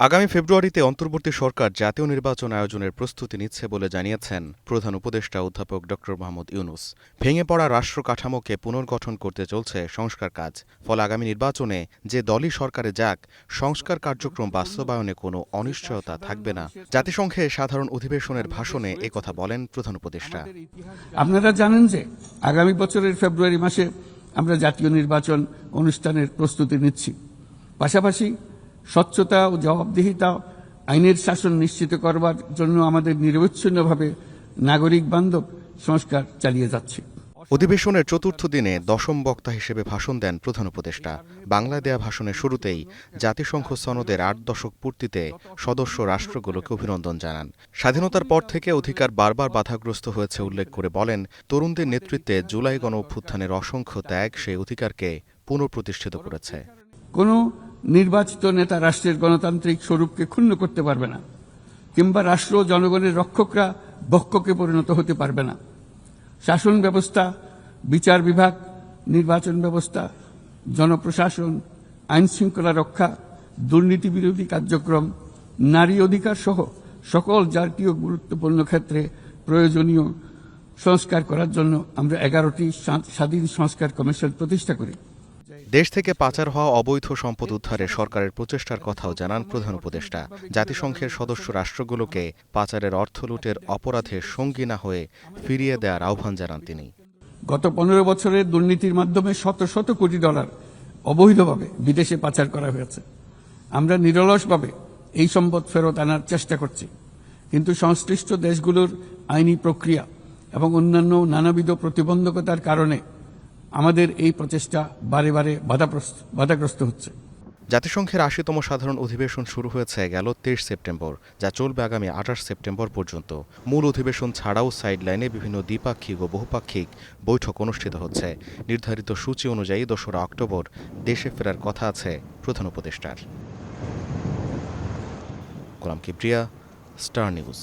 আগামী ফেব্রুয়ারিতে অন্তর্বর্তী সরকার জাতীয় নির্বাচন আয়োজনের প্রস্তুতি নিচ্ছে বলে জানিয়েছেন প্রধান উপদেষ্টা অধ্যাপক ড মোহাম্মদ ইউনুস। ভেঙে পড়া রাষ্ট্র কাঠামোকে পুনর্গঠন করতে চলছে সংস্কার কাজ, ফলে আগামী নির্বাচনে যে দলই সরকারে যাক, সংস্কার কার্যক্রম বাস্তবায়নে কোনো অনিশ্চয়তা থাকবে না। জাতিসংঘে সাধারণ অধিবেশনের ভাষণে একথা বলেন প্রধান উপদেষ্টা। আপনারা জানেন যে আগামী বছরের ফেব্রুয়ারি মাসে আমরা জাতীয় নির্বাচন অনুষ্ঠানের প্রস্তুতি নিচ্ছি। পাশাপাশি স্বচ্ছতা ও জবাবদিহিতা আইনের শাসন নিশ্চিত করবার জন্য আমাদের নিরবচ্ছিন্নভাবে নাগরিক বান্ধব সংস্কার চালিয়ে যাচ্ছে। অধিবেশনের চতুর্থ দিনে দশম বক্তা হিসেবে ভাষণ দেন প্রধান উপদেষ্টা। বাংলা দেয়া ভাষণের শুরুতেই জাতিসংঘ সনদের আট দশক পূর্তিতে সদস্য রাষ্ট্রগুলোকে অভিনন্দন জানান। স্বাধীনতার পর থেকে অধিকার বারবার বাধাগ্রস্ত হয়েছে উল্লেখ করে বলেন তরুণদের নেতৃত্বে জুলাই গণ অভ্যুত্থানের অসংখ্য ত্যাগ সেই অধিকারকে পুনঃপ্রতিষ্ঠিত করেছে। কোনো নির্বাচিত নেতা রাষ্ট্রের গণতান্ত্রিক স্বরূপকে ক্ষুণ্ণ করতে পারবে না, কিংবা রাষ্ট্র জনগণের রক্ষকরা বক্ষকে পরিণত হতে পারবে না। শাসন ব্যবস্থা, বিচার বিভাগ, নির্বাচন ব্যবস্থা, জনপ্রশাসন আইন শৃঙ্খলা রক্ষা, দুর্নীতি বিরোধী কার্যক্রম, নারী অধিকার সহ সকল জাতীয় গুরুত্বপূর্ণ ক্ষেত্রে প্রয়োজনীয় সংস্কার করার জন্য আমরা এগারোটি স্বাধীন সংস্কার কমিশন প্রতিষ্ঠা করি। দেশ থেকে পাচার হওয়া অবৈধ সম্পদ উদ্ধারে সরকারের প্রচেষ্টার কথাও জানান প্রধান উপদেষ্টা। জাতিসংঘের সদস্য রাষ্ট্রগুলোকে পাচারের অর্থ লুটের অপরাধে সঙ্গী না হয়ে ফিরিয়ে দেওয়ার আহ্বান জানান তিনি। গত পনেরো বছরের দুর্নীতির মাধ্যমে শত শত কোটি ডলার অবৈধভাবে বিদেশে পাচার করা হয়েছে। আমরা নিরলসভাবে এই সম্পদ ফেরত আনার চেষ্টা করছি। কিন্তু সংশ্লিষ্ট দেশগুলোর আইনি প্রক্রিয়া এবং অন্যান্য নানাবিধ প্রতিবন্ধকতার কারণে আমাদের এই প্রচেষ্টা বারে বারে বাধাপ্রস্ত, বাধাগ্রস্ত হচ্ছে। জাতিসংঘের আশিতম সাধারণ অধিবেশন শুরু হয়েছে গেল তেইশ সেপ্টেম্বর, যা চলবে আগামী আঠাশ সেপ্টেম্বর পর্যন্ত। মূল অধিবেশন ছাড়াও সাইডলাইনে বিভিন্ন দ্বিপাক্ষিক ও বহুপাক্ষিক বৈঠক অনুষ্ঠিত হচ্ছে। নির্ধারিত সূচি অনুযায়ী দোসরা অক্টোবর দেশে ফেরার কথা আছে প্রধান উপদেষ্টার। Kibria, star news.